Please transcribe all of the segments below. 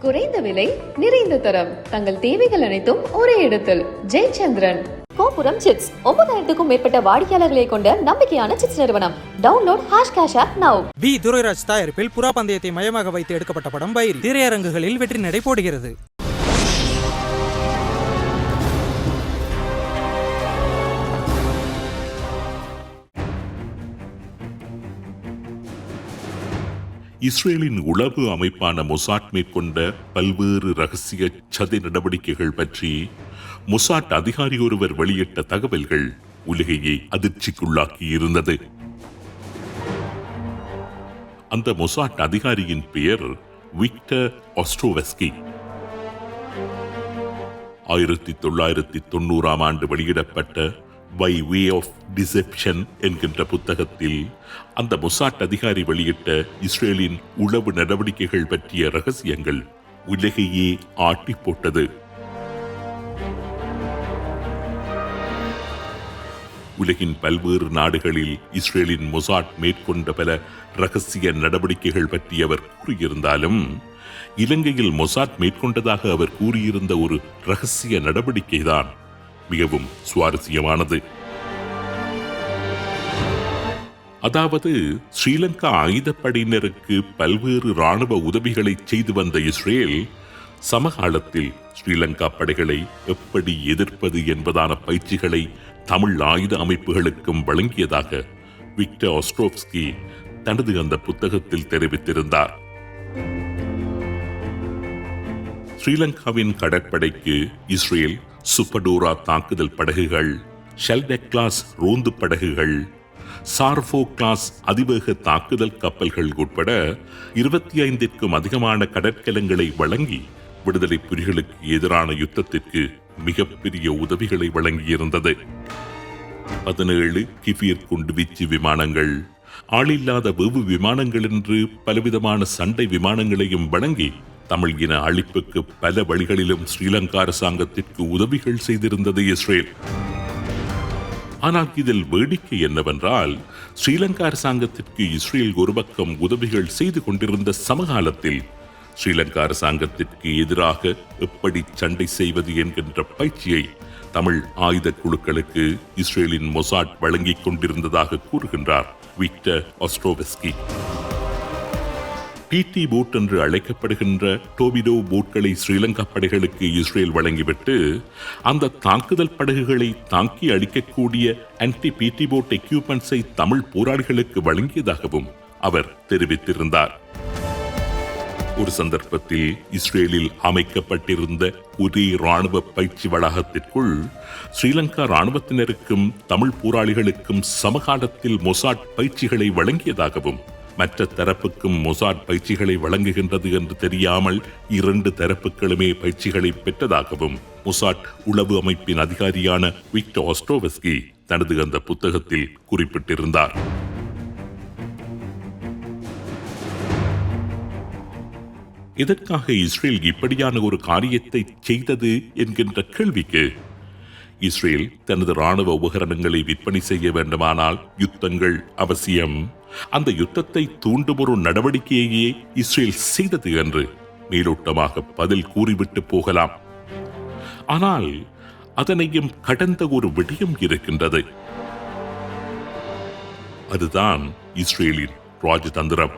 குறைந்த விலை நிறைந்த தரம். தங்கள் தேவைகள் அனைத்தும் ஒரே இடத்தில். ஜெயச்சந்திரன். கோபுரம் சிட்ஸ் ஒன்பதாயிரத்துக்கும் மேற்பட்ட வாடிக்கையாளர்களை கொண்ட நம்பிக்கையான சிட்ஸ் நிறுவனம். Download hash cash app now V Durairaj தயாரிப்பில் புறா பந்தயத்தை மையமாக வைத்து எடுக்கப்பட்ட படம் பைரி. திரையரங்குகளில் வெற்றி நடை போடுகிறது. இஸ்ரேலின் உளவு அமைப்பான மொசாட் மேற்கொண்ட பல்வேறு ரகசிய சதி நடவடிக்கைகள் பற்றி மொசாட் அதிகாரி ஒருவர் வெளியிட்ட தகவல்கள் உலகையை அதிர்ச்சிக்குள்ளாக்கி இருந்தது அந்த மொசாட் அதிகாரியின் பெயர் விக்டர் ஆஸ்ட்ரோவெஸ்கி ஆயிரத்தி தொள்ளாயிரத்தி தொண்ணூறாம் ஆண்டு வெளியிடப்பட்ட பை வே ஆஃப் டிசெப்ஷன் என்கின்ற புத்தகத்தில் அந்த மொசாட் அதிகாரி வெளியிட்ட இஸ்ரேலின் உளவு நடவடிக்கைகள் பற்றிய ரகசியங்கள் உலகையே ஆட்டி போட்டது. உலகின் பல்வேறு நாடுகளில் இஸ்ரேலின் மொசாட் மேற்கொண்ட பல ரகசிய நடவடிக்கைகள் பற்றி அவர் கூறியிருந்தாலும் இலங்கையில் மொசாட் மேற்கொண்டதாக அவர் கூறியிருந்த ஒரு ரகசிய நடவடிக்கைதான் மிகவும் சுவாரஸ்யமானது. அதாவது ஸ்ரீலங்கா ஆயுதப்படையினருக்கு பல்வேறு ராணுவ உதவிகளை செய்து வந்த இஸ்ரேல் சமகாலத்தில் ஸ்ரீலங்கா படைகளை எப்படி எதிர்ப்பது என்பதான பயிற்சிகளை தமிழ் ஆயுத அமைப்புகளுக்கும் வழங்கியதாக விக்டர் ஆஸ்ட்ரோவ்ஸ்கி தனது அந்த புத்தகத்தில் தெரிவித்திருந்தார். ஸ்ரீலங்காவின் கடற்படைக்கு இஸ்ரேல் சுப்படூரா தாக்குதல் படகுகள் ஷெல்டெக் கிளாஸ் ரோந்து படகுகள் சார்போ கிளாஸ் அதிவேக தாக்குதல் கப்பல்கள் உட்பட இருபத்தி ஐந்திற்கும் அதிகமான கடற்கலங்களை வழங்கி விடுதலை புலிகளுக்கு எதிரான யுத்தத்திற்கு மிகப்பெரிய உதவிகளை வழங்கியிருந்தது. பதினேழு கிஃபியர் குண்டு வீச்சு விமானங்கள் ஆளில்லாத வெவு விமானங்கள் என்று பலவிதமான சண்டை விமானங்களையும் வழங்கி தமிழ் இன அழிப்புக்கு பல வழிகளிலும் ஸ்ரீலங்கா அரசாங்கத்திற்கு உதவிகள் செய்திருந்தது இஸ்ரேல். ஆனால் இதில் வேடிக்கை என்னவென்றால் ஸ்ரீலங்கா அரசாங்கத்திற்கு இஸ்ரேல் ஒரு பக்கம் உதவிகள் செய்து கொண்டிருந்த சமகாலத்தில் ஸ்ரீலங்கா அரசாங்கத்திற்கு எதிராக எப்படி சண்டை செய்வது என்கின்ற பயிற்சியை தமிழ் ஆயுத குழுக்களுக்கு இஸ்ரேலின் மொசாட் வழங்கிக் கொண்டிருந்ததாக கூறுகின்றார் விக்டர் ஆஸ்ட்ரோவெஸ்கி டிடி போட் என்று அழைக்கப்படுகின்ற டோபிடோ போட்களை ஸ்ரீலங்கா படைகளுக்கு இஸ்ரேல் வழங்கிவிட்டு அந்த தாக்குதல் படகுகளை தாக்கி அழிக்கக்கூடிய ஆன்டி பிடி போட் எக்யூப்மெண்ட்ஸை தமிழ் போராளிகளுக்கு வழங்கியதாகவும் அவர் தெரிவித்திருந்தார். ஒரு சந்தர்ப்பத்தில் இஸ்ரேலில் அமைக்கப்பட்டிருந்த ஒரே ராணுவ பயிற்சி வளாகத்திற்குள் ஸ்ரீலங்கா ராணுவத்தினருக்கும் தமிழ் போராளிகளுக்கும் சமகாலத்தில் மொசாட் பயிற்சிகளை வழங்கியதாகவும் மற்ற தரப்புக்கும் மொசாட் பயிற்சிகளை வழங்குகின்றது என்று தெரியாமல் இரண்டு தரப்புகளுமே பயிற்சிகளை பெற்றதாகவும் மொசாட் உளவு அமைப்பின் அதிகாரியான விக்டர் ஆஸ்ட்ரோவெஸ்கி தனது அந்த புத்தகத்தில் குறிப்பிட்டிருந்தார். இதற்காக இஸ்ரேல் இப்படியான ஒரு காரியத்தை செய்தது என்கின்ற கேள்விக்கு இஸ்ரேல் தனது ராணுவ உபகரணங்களை விற்பனை செய்ய வேண்டுமானால் யுத்தங்கள் அவசியம். அந்த யுத்தத்தை தூண்டும் ஒரு நடவடிக்கையையே இஸ்ரேல் செய்தது என்று மேலோட்டமாக பதில் கூறிவிட்டு போகலாம். ஆனால் அதனையும் கடந்த ஒரு விடயம் இருக்கின்றது. அதுதான் இஸ்ரேலின் ராஜதந்திரம்.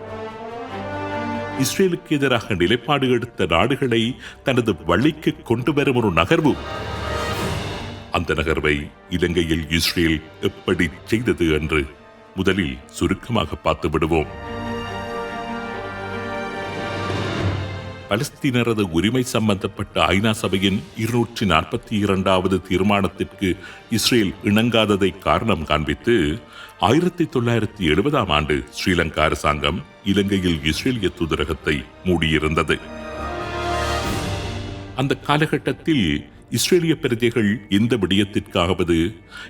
இஸ்ரேலுக்கு எதிராக நிலைப்பாடு எடுத்த நாடுகளை தனது வழிக்கு கொண்டு வரும் ஒரு நகர்வு. அந்த நகர்வை இலங்கையில் இஸ்ரேல் எப்படி செய்தது என்று முதலில் சுருக்கமாக பார்த்து விடுவோம். பலஸ்தீனரது உரிமை சம்பந்தப்பட்ட ஐநா சபையின் இருநூற்றி நாற்பத்தி இரண்டாவது தீர்மானத்திற்கு இஸ்ரேல் இணங்காததை காரணம் காண்பித்து ஆயிரத்தி தொள்ளாயிரத்தி எழுபதாம் ஆண்டு ஸ்ரீலங்கா அரசாங்கம் இலங்கையில் இஸ்ரேலிய தூதரகத்தை மூடியிருந்தது. அந்த காலகட்டத்தில் இஸ்ரேலிய பிரஜைகள் இந்த விடயத்திற்காவது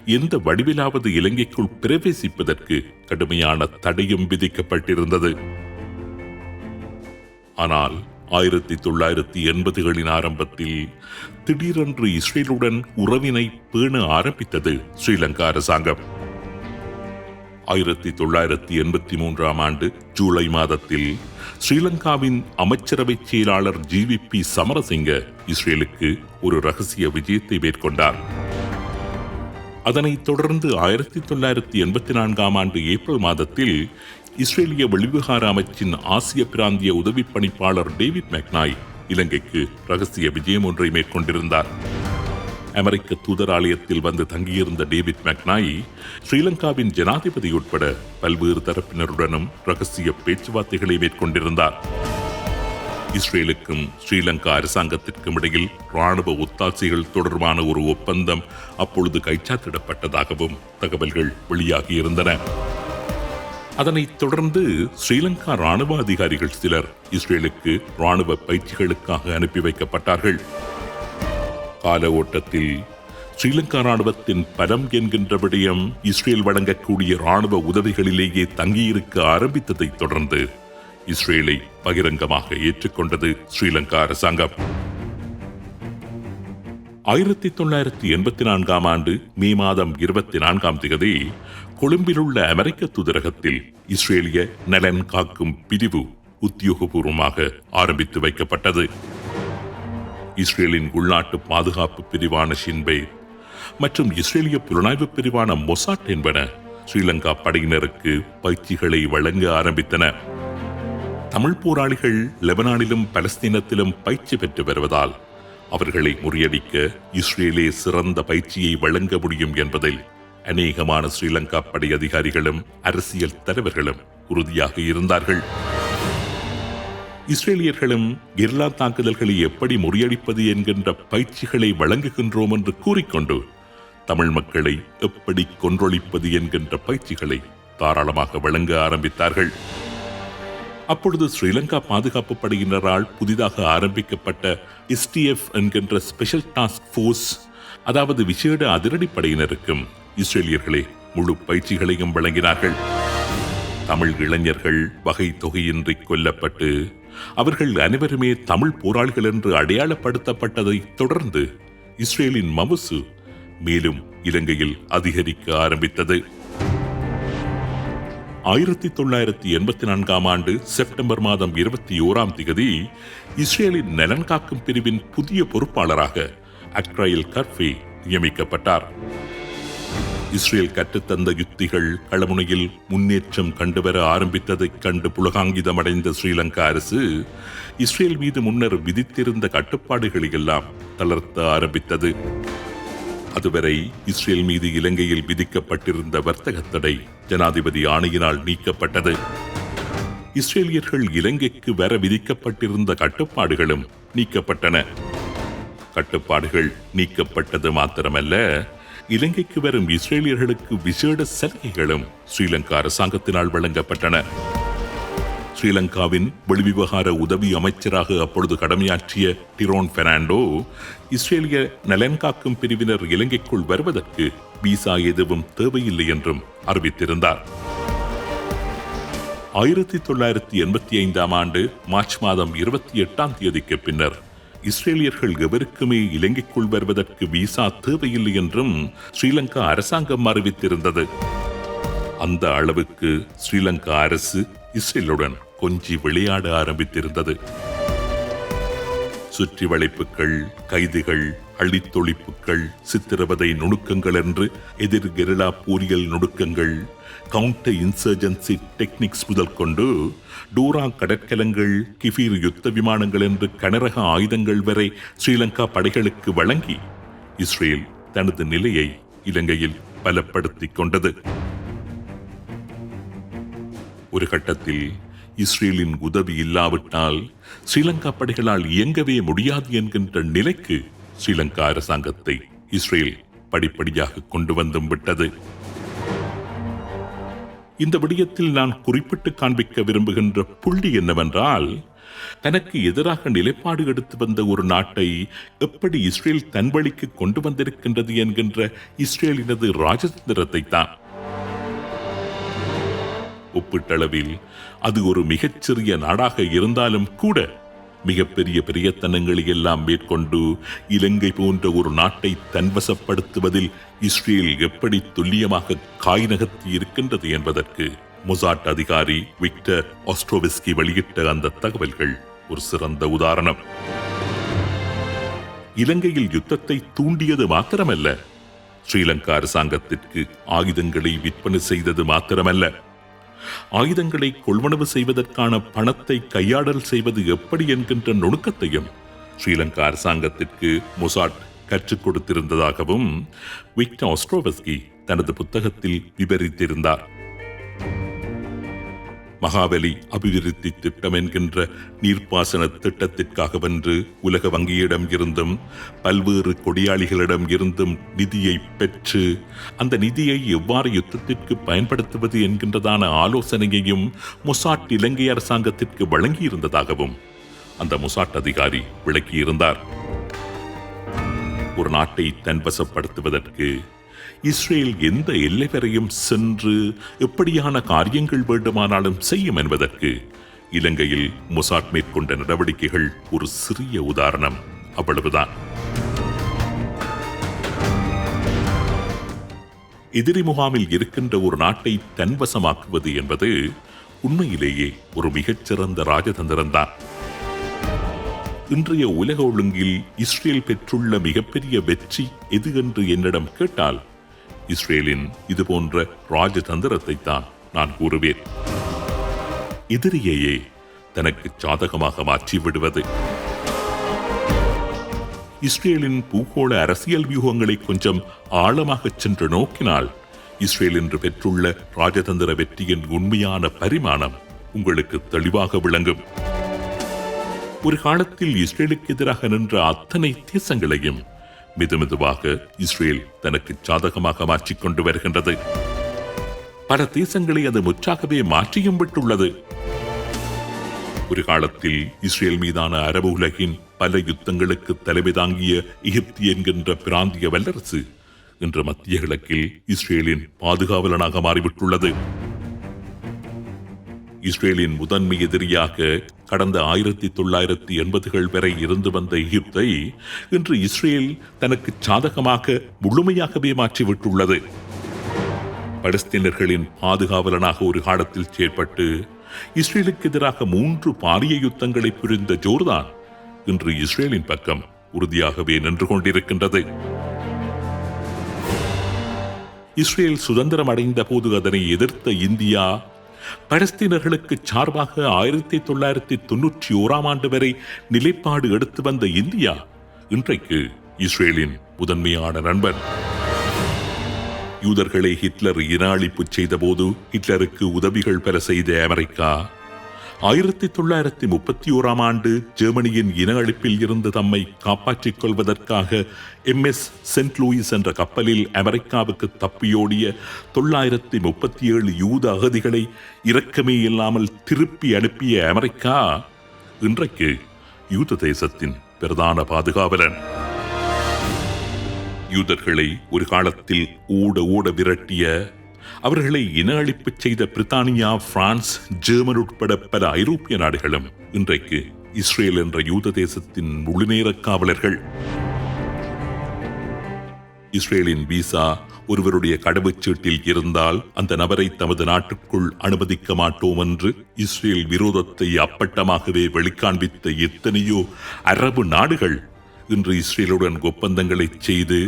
எந்த வடிவிலாவது இலங்கைக்குள் பிரவேசிப்பதற்கு கடுமையான தடையும் விதிக்கப்பட்டிருந்தது. ஆனால் ஆயிரத்தி தொள்ளாயிரத்தி எண்பதுகளின் ஆரம்பத்தில் திடீரென்று இஸ்ரேலுடன் உறவினை பேண ஆரம்பித்தது ஸ்ரீலங்கா அரசாங்கம். ஆயிரத்தி தொள்ளாயிரத்தி எண்பத்தி மூன்றாம் ஆண்டு ஜூலை மாதத்தில் ஸ்ரீலங்காவின் அமைச்சரவை செயலாளர் ஜிவிபி சமரசிங்க இஸ்ரேலுக்கு ஒரு ரகசிய விஜயத்தை மேற்கொண்டார். அதனைத் தொடர்ந்து ஆயிரத்தி தொள்ளாயிரத்தி எண்பத்தி நான்காம் ஆண்டு ஏப்ரல் மாதத்தில் இஸ்ரேலிய வெளிவிகார அமைச்சின் ஆசிய பிராந்திய உதவி பணிப்பாளர் டேவிட் மெக்னாய் இலங்கைக்கு ரகசிய விஜயம் ஒன்றை மேற்கொண்டிருந்தார். அமெரிக்க தூதராலயத்தில் வந்து தங்கியிருந்த டேவிட் மெக்னாயி ஸ்ரீலங்காவின் ஜனாதிபதி உட்பட பல்வேறு தரப்பினருடனும் ரகசிய பேச்சுவார்த்தைகளை மேற்கொண்டிருந்தார். இஸ்ரேலுக்கும் ஸ்ரீலங்கா அரசாங்கத்திற்கும் இடையில் ராணுவ ஒத்தாசைகள் தொடர்பான ஒரு ஒப்பந்தம் அப்பொழுது கைச்சாத்திடப்பட்டதாகவும் தகவல்கள் வெளியாகியிருந்தன. அதனைத் தொடர்ந்து ஸ்ரீலங்கா ராணுவ அதிகாரிகள் சிலர் இஸ்ரேலுக்கு ராணுவ பயிற்சிகளுக்காக அனுப்பி வைக்கப்பட்டார்கள். கால ஓட்டத்தில் ஸ்ரீலங்கா ராணுவத்தின் பலம் என்கின்ற விடயம் இஸ்ரேல் வழங்கக்கூடிய ராணுவ உதவிகளிலேயே தங்கியிருக்க ஆரம்பித்ததைத் தொடர்ந்து இஸ்ரேலை பகிரங்கமாக ஏற்றுக்கொண்டது ஸ்ரீலங்கா அரசாங்கம். ஆயிரத்தி தொள்ளாயிரத்தி எண்பத்தி நான்காம் ஆண்டு மே மாதம் இருபத்தி நான்காம் தேதி கொழும்பில் உள்ள அமெரிக்க தூதரகத்தில் இஸ்ரேலிய நலன் காக்கும் பிரிவு உத்தியோகபூர்வமாக ஆரம்பித்து வைக்கப்பட்டது. இஸ்ரேலின் உள்நாட்டு பாதுகாப்பு பிரிவான ஷின்பே மற்றும் இஸ்ரேலிய புலனாய்வு பிரிவான மொசாட் என்பன ஸ்ரீலங்கா படையினருக்கு பயிற்சிகளை வழங்க ஆரம்பித்தன. தமிழ் போராளிகள் லெபனானிலும் பலஸ்தீனத்திலும் பயிற்சி பெற்று வருவதால் அவர்களை முறியடிக்க இஸ்ரேலே சிறந்த பயிற்சியை வழங்க முடியும் என்பதில் அநேகமான ஸ்ரீலங்கா படை அதிகாரிகளும் அரசியல் தலைவர்களும் உறுதியாக இருந்தார்கள். இஸ்ரேலியர்களும் கிர்லா தாக்குதல்களை எப்படி முறியடிப்பது என்கின்ற பயிற்சிகளை வழங்குகின்றோம் என்று கூறிக்கொண்டு தமிழ் மக்களை எப்படி கொன்றொழிப்பது என்கின்ற பயிற்சிகளை தாராளமாக வழங்க ஆரம்பித்தார்கள். அப்பொழுது ஸ்ரீலங்கா பாதுகாப்பு படையினரால் புதிதாக ஆரம்பிக்கப்பட்ட எஸ்டிஎஃப் என்கின்ற ஸ்பெஷல் டாஸ்க் ஃபோர்ஸ் அதாவது விசேட அதிரடி படையினருக்கும் இஸ்ரேலியர்களே முழு பயிற்சிகளையும் வழங்கினார்கள். தமிழ் இளைஞர்கள் வகை தொகையின்றி கொல்லப்பட்டு அவர்கள் அனைவருமே தமிழ் போராளிகள் என்று அடையாளப்படுத்தப்பட்டதை தொடர்ந்து இஸ்ரேலின் மவுசு மேலும் இலங்கையில் அதிகரிக்க ஆரம்பித்தது. ஆயிரத்தி தொள்ளாயிரத்தி எண்பத்தி நான்காம் ஆண்டு செப்டம்பர் மாதம் இருபத்தி ஓராம் திகதி இஸ்ரேலின் நலன் காக்கும் பிரிவின் புதிய பொறுப்பாளராக அக்ரைல் கர்ஃபே நியமிக்கப்பட்டார். இஸ்ரேல் கற்றுத்தந்த யுத்திகள் களமுனையில் முன்னேற்றம் கண்டுவர ஆரம்பித்ததைக் கண்டு புலகாங்கிதமடைந்த ஸ்ரீலங்கா அரசு இஸ்ரேல் மீது முன்னர் விதித்திருந்த கட்டுப்பாடுகளை எல்லாம் தளர்த்த ஆரம்பித்தது. அதுவரை இஸ்ரேல் மீது இலங்கையில் விதிக்கப்பட்டிருந்த வர்த்தக தடை ஜனாதிபதி ஆணையினால் நீக்கப்பட்டது. இஸ்ரேலியர்கள் இலங்கைக்கு வர விதிக்கப்பட்டிருந்த கட்டுப்பாடுகளும் நீக்கப்பட்டன. கட்டுப்பாடுகள் நீக்கப்பட்டது மாத்திரமல்ல இலங்கைக்கு வரும் இஸ்ரேலியர்களுக்கு விசேட சலுகைகளும் ஸ்ரீலங்கா அரசாங்கத்தினால் வழங்கப்பட்டன. ஸ்ரீலங்காவின் வெளிவிவகார உதவி அமைச்சராக அப்பொழுது கடமையாற்றிய டிரோன் பெர்னாண்டோ இஸ்ரேலிய நலன் காக்கும் பிரிவினர் இலங்கைக்குள் வருவதற்கு விசா எதுவும் தேவையில்லை என்றும் அறிவித்திருந்தார். ஆயிரத்தி தொள்ளாயிரத்தி எண்பத்தி ஐந்தாம் ஆண்டு மார்ச் மாதம் இருபத்தி எட்டாம் தேதிக்கு பின்னர் இஸ்ரேலியர்கள் எவருக்குமே இலங்கைக்குள் வருவதற்கு விசா தேவையில்லை என்றும் ஸ்ரீலங்கா அரசாங்கம் அறிவித்திருந்தது. அந்த அளவுக்கு ஸ்ரீலங்கா அரசு இஸ்ரேலுடன் கொஞ்சி விளையாட ஆரம்பித்திருந்தது. சுற்றி வளைப்புகள் கைதுகள் அழித்தொழிப்புகள் சித்திரவதை நுணுக்கங்கள் என்று எதிர் கெரிலா போரியல் நுணுக்கங்கள் கவுண்டர் இன்சர்ஜென்சி டெக்னிக்ஸ் முதல் கொண்டு டூரா கடற்கலங்கள் கிஃபீர் யுத்த விமானங்கள் என்று கனரக ஆயுதங்கள் வரை ஸ்ரீலங்கா படைகளுக்கு வழங்கி இஸ்ரேல் தனது நிலையை இலங்கையில் பலப்படுத்திக் கொண்டது. ஒரு கட்டத்தில் இஸ்ரேலின் உதவி இல்லாவிட்டால் ஸ்ரீலங்கா படைகளால் இயங்கவே முடியாது என்கின்ற நிலைக்கு ஸ்ரீலங்கா அரசாங்கத்தை இஸ்ரேல் படிப்படியாக கொண்டு வந்தும் விட்டது. இந்த விடயத்தில் நான் குறிப்பிட்டு காண்பிக்க விரும்புகின்ற புள்ளி என்னவென்றால் தனக்கு எதிராக நிலைப்பாடு எடுத்து வந்த ஒரு நாட்டை எப்படி இஸ்ரேல் தன் வழிக்கு கொண்டு வந்திருக்கின்றது என்கின்ற இஸ்ரேலினது ராஜதந்திரத்தை தான். ஒப்பீட்டளவில் அது ஒரு மிகச்சிறிய நாடாக இருந்தாலும் கூட மிகப்பெரிய பிரயத்தனங்களை எல்லாம் மேற்கொண்டு இலங்கை போன்ற ஒரு நாட்டை தன்வசப்படுத்துவதில் இஸ்ரேல் எப்படி துல்லியமாக காய் நகர்த்தி இருக்கின்றது என்பதற்கு மொசாட் அதிகாரி விக்டர் ஆஸ்ட்ரோவிஸ்கி வெளியிட்ட அந்த தகவல்கள் ஒரு சிறந்த உதாரணம். இலங்கையில் யுத்தத்தை தூண்டியது மாத்திரமல்ல. ஸ்ரீலங்கா அரசாங்கத்திற்கு ஆயுதங்களை விற்பனை செய்தது மாத்திரமல்ல. ஆயுதங்களை கொள்வனவு செய்வதற்கான பணத்தை கையாடல் செய்வது எப்படி என்கின்ற நுணுக்கத்தையும் ஸ்ரீலங்கா அரசாங்கத்திற்கு மொசாட் கற்றுக் கொடுத்திருந்ததாகவும் விக்டர் ஆஸ்ட்ரோவஸ்கி தனது புத்தகத்தில் விவரித்திருந்தார். மகாபலி அபிவிருத்தி திட்டம் என்கின்ற நீர்ப்பாசன திட்டத்திற்காக வென்று உலக வங்கியிடம் இருந்தும் பல்வேறு கொடியாளிகளிடம் இருந்தும் நிதியை பெற்று அந்த நிதியை எவ்வாறு யுத்தத்திற்கு பயன்படுத்துவது என்கின்றதான ஆலோசனையையும் மொசாட் இலங்கை அரசாங்கத்திற்கு வழங்கியிருந்ததாகவும் அந்த மொசாட் அதிகாரி விளக்கியிருந்தார். ஒரு நாட்டை தன்வசப்படுத்துவதற்கு இஸ்ரேல் எந்த எல்லை வரையும் சென்று எப்படியான காரியங்கள் வேண்டுமானாலும் செய்யும் என்பதற்கு இலங்கையில் மொசாட் மேற்கொண்ட நடவடிக்கைகள் ஒரு சிறிய உதாரணம். அவ்வளவுதான். எதிரி முகாமில் இருக்கின்ற ஒரு நாட்டை தன்வசமாக்குவது என்பது உண்மையிலேயே ஒரு மிகச்சிறந்த ராஜதந்திரம்தான் இன்றைய உலக ஒழுங்கில் இஸ்ரேல் பெற்றுள்ள மிகப்பெரிய வெற்றி எது என்று என்னிடம் கேட்டால் இஸ்ரேலின் இது போன்ற ராஜதந்திரத்தை தான் நான் கூறுவேன். எதிரியையே தனக்கு சாதகமாக மாற்றி விடுவது இஸ்ரேலின் பூகோள அரசியல் வியூகங்களை கொஞ்சம் ஆழமாக சென்று நோக்கினால் இஸ்ரேல் என்று பெற்றுள்ள ராஜதந்திர வெற்றியின் உண்மையான பரிமாணம் உங்களுக்கு தெளிவாக விளங்கும். ஒரு காலத்தில் இஸ்ரேலுக்கு எதிராக நின்ற அத்தனை தேசங்களையும் மெதுமெதுவாக இஸ்ரேல் தனக்கு சாதகமாக மாற்றிக் கொண்டு வருகின்றது. பல தேசங்களை அது முற்றாகவே மாற்றியும் விட்டுள்ளது. ஒரு காலத்தில் இஸ்ரேல் மீதான அரபு உலகின் பல யுத்தங்களுக்கு தலைமை தாங்கிய எகிப்தி என்கின்ற பிராந்திய வல்லரசு இன்று மத்திய கிழக்கில் இஸ்ரேலின் பாதுகாவலனாக மாறிவிட்டுள்ளது. இஸ்ரேலின் முதன்மை எதிரியாக கடந்த ஆயிரத்தி தொள்ளாயிரத்தி எண்பதுகள் வரை இருந்து வந்த எகிப்தை இன்று இஸ்ரேல் தனக்கு சாதகமாக முழுமையாகவே மாற்றிவிட்டுள்ளது. பலஸ்தீனர்களின் பாதுகாவலனாக ஒரு காலத்தில் செயற்பட்டு இஸ்ரேலுக்கு எதிராக மூன்று பாரிய யுத்தங்களை புரிந்த ஜோர்தான் இன்று இஸ்ரேலின் பக்கம் உறுதியாகவே நின்று கொண்டிருக்கின்றது. இஸ்ரேல் சுதந்திரம் அடைந்த போது அதனை எதிர்த்த இந்தியா பலஸ்தீனர்களுக்கு சார்பாக ஆயிரத்தி தொள்ளாயிரத்தி தொன்னூற்றி ஓராம் ஆண்டு வரை நிலைப்பாடு எடுத்து வந்த இந்தியா இன்றைக்கு இஸ்ரேலின் முதன்மையான நண்பன். யூதர்களை ஹிட்லர் இன அழிப்பு செய்தபோது ஹிட்லருக்கு உதவிகள் பெற செய்த அமெரிக்கா ஆயிரத்தி தொள்ளாயிரத்தி முப்பத்தி ஓராம் ஆண்டு ஜெர்மனியின் இன அழிப்பில் இருந்து தம்மை காப்பாற்றிக் கொள்வதற்காக எம் எஸ் சென்ட் லூயிஸ் என்ற கப்பலில் அமெரிக்காவுக்கு தப்பியோடிய தொள்ளாயிரத்தி முப்பத்தி ஏழு யூத அகதிகளை இரக்கமே இல்லாமல் திருப்பி அனுப்பிய அமெரிக்கா இன்றைக்கு யூத தேசத்தின் பிரதான பாதுகாவலன். யூதர்களை ஒரு காலத்தில் ஊட ஊட விரட்டிய அவர்களை இன அழிப்பு செய்த பிரித்தானியா பிரான்ஸ் ஜெர்மன் உட்பட பல ஐரோப்பிய நாடுகளும் இன்றைக்கு இஸ்ரேல் என்ற யூத தேசத்தின் முழுநேர காவலர்கள். இஸ்ரேலின் விசா ஒருவருடைய கடவுச்சீட்டில் இருந்தால் அந்த நபரை தமது நாட்டுக்குள் அனுமதிக்க மாட்டோம் என்று இஸ்ரேல் விரோதத்தை அப்பட்டமாகவே வெளிக்காண்பித்த எத்தனையோ அரபு நாடுகள் இன்று இஸ்ரேலுடன் ஒப்பந்தங்களை செய்து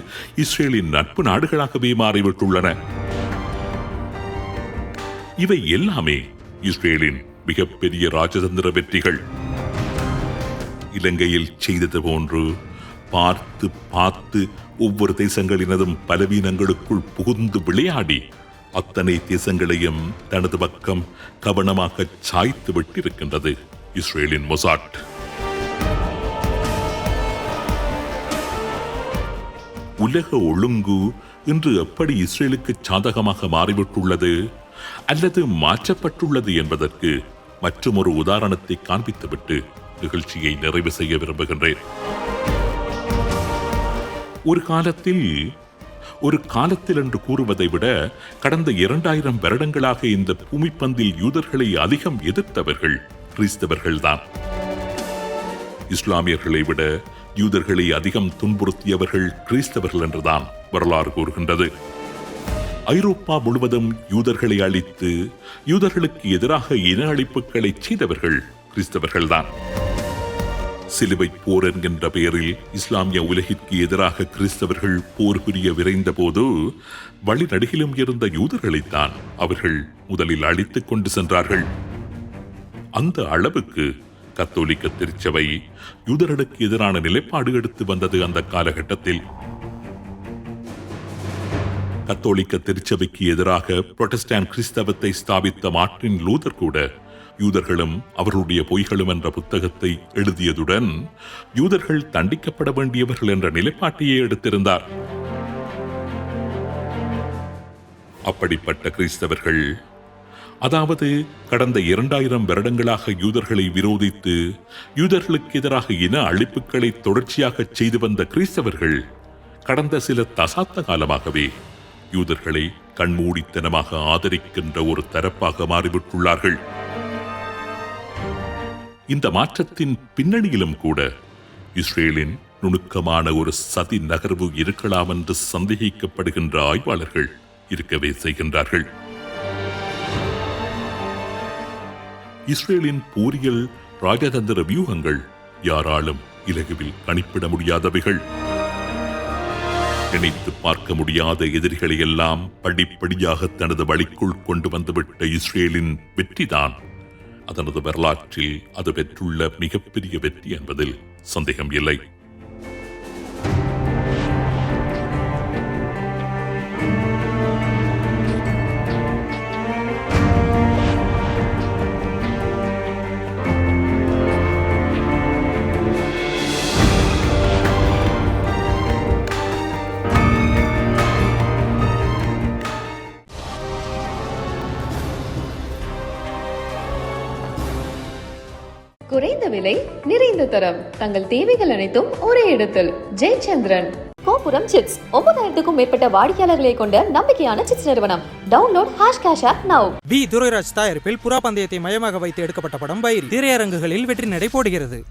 இஸ்ரேலின் நட்பு நாடுகளாகவே மாறிவிட்டுள்ளன. இவை எல்லாமே இஸ்ரேலின் மிகப்பெரிய ராஜதந்திர வெற்றிகள். இலங்கையில் செய்தது போன்று பார்த்து பார்த்து ஒவ்வொரு தேசங்களினதும் பலவீனங்களுக்குள் புகுந்து விளையாடி அத்தனை தேசங்களையும் தனது பக்கம் கவனமாக சாய்த்து விட்டிருக்கின்றது இஸ்ரேலின் மொசாட். உலக ஒழுங்கு இன்று எப்படி இஸ்ரேலுக்கு சாதகமாக மாறிவிட்டுள்ளது? அல்லது மாற்றப்பட்டுள்ளது என்பதற்கு மற்றொரு உதாரணத்தை காண்பித்துவிட்டு நிகழ்ச்சியை நிறைவு செய்ய விரும்புகின்றேன். ஒரு காலத்தில் ஒரு காலத்தில் என்று கூறுவதை விட கடந்த இரண்டாயிரம் வருடங்களாக இந்த பூமிப்பந்தில் யூதர்களை அதிகம் எதிர்த்தவர்கள் கிறிஸ்தவர்கள்தான் இஸ்லாமியர்களை விட யூதர்களை அதிகம் துன்புறுத்தியவர்கள் கிறிஸ்தவர்கள் என்றுதான் வரலாறு கூறுகின்றது. ஐரோப்பா முழுவதும் யூதர்களை அழித்து யூதர்களுக்கு எதிராக இன அழிப்புகளை செய்தவர்கள் கிறிஸ்தவர்கள்தான். சிலுவை போர் என்கின்ற பெயரில் இஸ்லாமிய உலகிற்கு எதிராக கிறிஸ்தவர்கள் போர் புரிய விரைந்த போது வழிநடுகிலும் இருந்த யூதர்களைத்தான் அவர்கள் முதலில் அழித்துக் கொண்டு சென்றார்கள். அந்த அளவுக்கு கத்தோலிக்க திருச்சபை யூதர்களுக்கு எதிரான நிலைப்பாடு எடுத்து வந்தது அந்த காலகட்டத்தில். கத்தோலிக்க திருச்சபைக்கு எதிராக புரொட்டஸ்டாண்ட் கிறிஸ்தவத்தை ஸ்தாபித்த மார்டின் லூதர் கூட யூதர்களும் அவர்களுடைய பொய்களும் என்ற புத்தகத்தை எழுதியதுடன் யூதர்கள் தண்டிக்கப்பட வேண்டியவர்கள் என்ற நிலைப்பாட்டையே எடுத்திருந்தார். அப்படிப்பட்ட கிறிஸ்தவர்கள் அதாவது கடந்த இரண்டாயிரம் வருடங்களாக யூதர்களை விரோதித்து யூதர்களுக்கு எதிராக இன அழிப்புகளை தொடர்ச்சியாக செய்து வந்த கிறிஸ்தவர்கள் கடந்த சில தசாப்த காலமாகவே யூதர்களை கண்மூடித்தனமாக ஆதரிக்கின்ற ஒரு தரப்பாக மாறிவிட்டுள்ளார்கள். இந்த மாற்றத்தின் பின்னணியிலும் கூட இஸ்ரேலின் நுணுக்கமான ஒரு சதி நகர்வு இருக்கலாம் என்று சந்தேகிக்கப்படுகின்ற ஆய்வாளர்கள் இருக்கவே செய்கின்றார்கள். இஸ்ரேலின் போரியல் ராஜதந்திர வியூகங்கள் யாராலும் இலகுவில் கணிப்பிட முடியாதவைகள். நினைத்து பார்க்க முடியாத எதிரிகளை எல்லாம் படிப்படியாக தனது வழிக்குள் கொண்டு வந்துவிட்ட இஸ்ரேலின் வெற்றிதான். அதனது வரலாற்றில் அது பெற்றுள்ள மிகப்பெரிய வெற்றி என்பதில் சந்தேகம் இல்லை. விலை நிறைந்த தரம். தங்கள் தேவைகள் அனைத்தும் ஒரே இடத்தில். ஜெயச்சந்திரன். கோபுரம் சிப்ஸ். ஒன்பதாயிரத்துக்கும் மேற்பட்ட வாடிக்கையாளர்களை கொண்ட நம்பிக்கையான சிப்ஸ் நிறுவனம். Download hash cash app now V Durairaj தயாரிப்பில் புறா பந்தயத்தை மையமாக வைத்து எடுக்கப்பட்ட படம் பைரி. திரையரங்குகளில் வெற்றி நடை போடுகிறது.